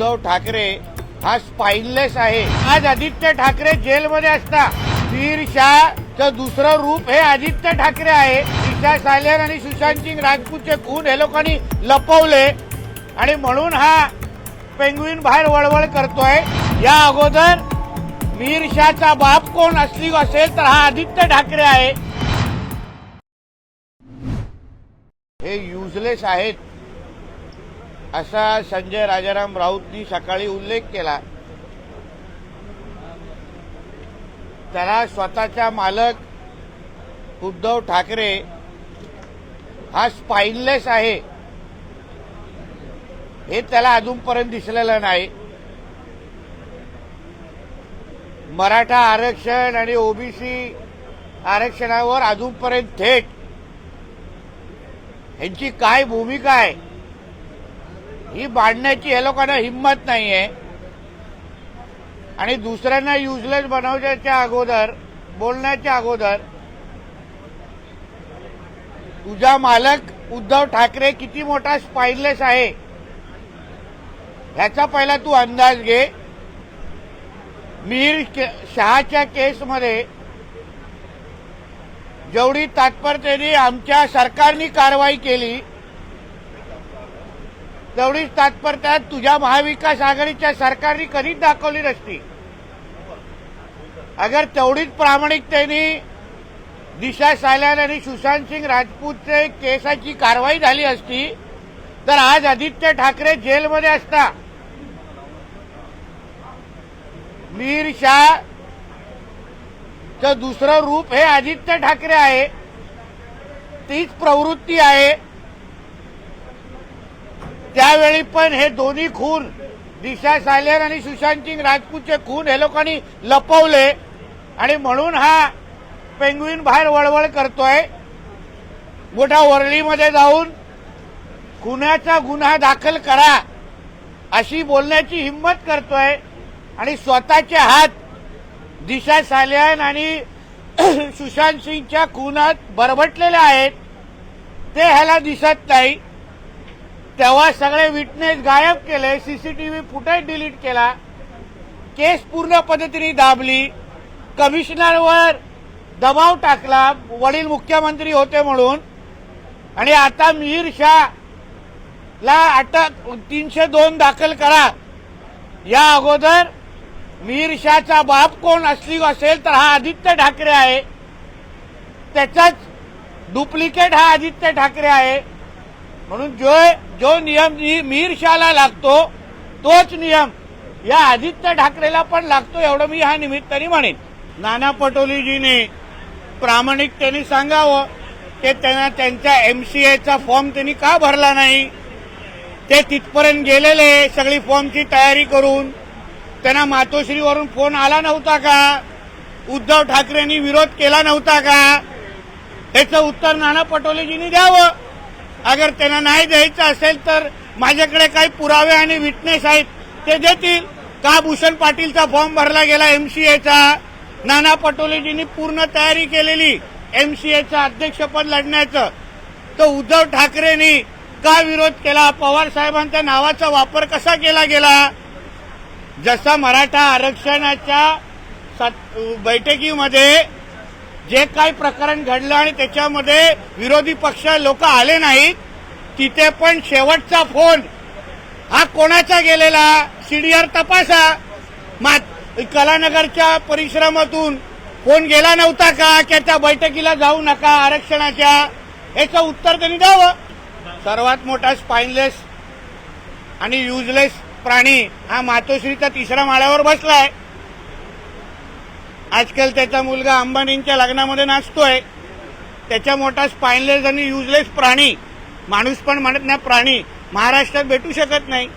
उद्धव ठाकरे हा स्पाइनलेस आहे. आज आदित्य ठाकरे जेलमध्ये असता. वीर शाहचं दुसरं रूप हे आदित्य ठाकरे आहे. ईशा सालेन आणि सुशांत सिंग राजपूतचे खून हे लोकांनी लपवले. आणि म्हणून हा पेंग्विन बाहेर वळवळ करतोय. या अगोदर मीरशाहचा बाप कोण असली असेल तर हा आदित्य ठाकरे आहे. हे युजलेस आहेत. असा संजय राजाराम राऊतनी सकाळी उल्लेख केला. त्याला स्वतःचा मालक उद्धव ठाकरे हा स्पाईनलेस आहे. हे त्याला अजूनपर्यंत दिसलेलं नाही. मराठा आरक्षण आणि ओबीसी आरक्षणावर अजूनपर्यंत थेट ह्यांची काय भूमिका आहे? ही बांधण्याची या लोकांना हिंमत नाहीये. आणि दुसऱ्यांना युजलेस बनवण्याच्या अगोदर बोलण्याच्या अगोदर तुझा मालक उद्धव ठाकरे किती मोठा स्पाइनलेस आहे ह्याचा पहिला तू अंदाज घे. मीर शहाच्या केसमध्ये जेवढी तात्परतेने आमच्या सरकारने कारवाई केली तेवढीच तात्परता तुझ्या महाविकास आघाडीच्या सरकारने कधीच दाखवली नसती. अगर तेवढीच प्रामाणिकतेने दिशा सायलान आणि सुशांत सिंग राजपूतचे केसाची कारवाई झाली असती तर आज आदित्य ठाकरे जेलमध्ये असता. मीर शाह चं दुसरं रूप हे आदित्य ठाकरे आहे. तीच प्रवृत्ती आहे. त्यावेळी पण हे दोन्ही खून दिशा सायलेन आणि सुशांत सिंग राजपूतचे खून हे लोकांनी लपवले. आणि म्हणून हा पेंग्विन बाहेर वळवळ करतोय. मोठ्या वरळीमध्ये जाऊन खुनाचा गुन्हा दाखल करा अशी बोलण्याची हिंमत करतोय. आणि स्वतःचे हात दिशा सालियान आणि सुशांत सिंगच्या खुनात बरबटलेले आहेत. ते ह्याला दिसत नाही. तेव्हा सगळे विटनेस गायब केले सीसीटीव्ही फुटेज डिलीट केला. केस पूर्ण पद्धतीने दाबली. कमिशनरवर दबाव टाकला. वडील मुख्यमंत्री होते म्हणून. आणि आता मिहीर शाह ला अटक तीनशे दोन दाखल करा. या अगोदर मिहीर शाहचा बाप कोण असली असेल तर हा आदित्य ठाकरे आहे. त्याचाच डुप्लिकेट हा आदित्य ठाकरे आहे. म्हणून जो जो नियम मीर शाहला लागतो तोच नियम. या आदित्य ठाकरेला पण लागतो एवढं मी ह्या निमित्ताने म्हणेन. नाना पटोलेजीने प्रामाणिकतेने सांगावं की त्यांना त्यांच्या एमसीएचा फॉर्म त्यांनी का भरला नाही? ते तिथपर्यंत गेलेले सगळी फॉर्मची तयारी करून. त्यांना मातोश्रीवरून फोन आला नव्हता का? उद्धव ठाकरेंनी विरोध केला नव्हता का? त्याचं उत्तर नाना पटोलेजींनी द्यावं. अगर त्यांना नाही द्यायचं असेल तर माझ्याकडे काही पुरावे आणि विटनेस आहेत. ते देतील. का भूषण पाटीलचा फॉर्म भरला गेला एमसीएचा नाना पटोलेजींनी पूर्ण तयारी केलेली एमसीएचं अध्यक्षपद लढण्याचं. तर उद्धव ठाकरेंनी का विरोध केला? पवार साहेबांच्या नावाचा वापर कसा केला गेला? जसा मराठा आरक्षणाच्या बैठकीमध्ये जे काही प्रकरण घडलं आणि त्याच्यामध्ये विरोधी पक्ष लोक आले नाहीत तिथे पण शेवटचा फोन. हा कोणाचा गेलेला? सीडीआर तपासा. मात कलानगरच्या परिश्रमातून फोन गेला नव्हता का की त्या बैठकीला जाऊ नका आरक्षणाच्या? याचं उत्तर त्यांनी द्यावं. सर्वात मोठा स्पाइनलेस आणि युजलेस प्राणी हा मातोश्रीचा तिसऱ्या माळ्यावर बसलाय. आजकाल त्याचा मुलगा अंबानींच्या लग्नामध्ये नाचतोय. त्याच्या मोठा स्पाइनलेस आणि युजलेस प्राणी. माणूस पण म्हणत नाही प्राणी. महाराष्ट्रात भेटू शकत नाही.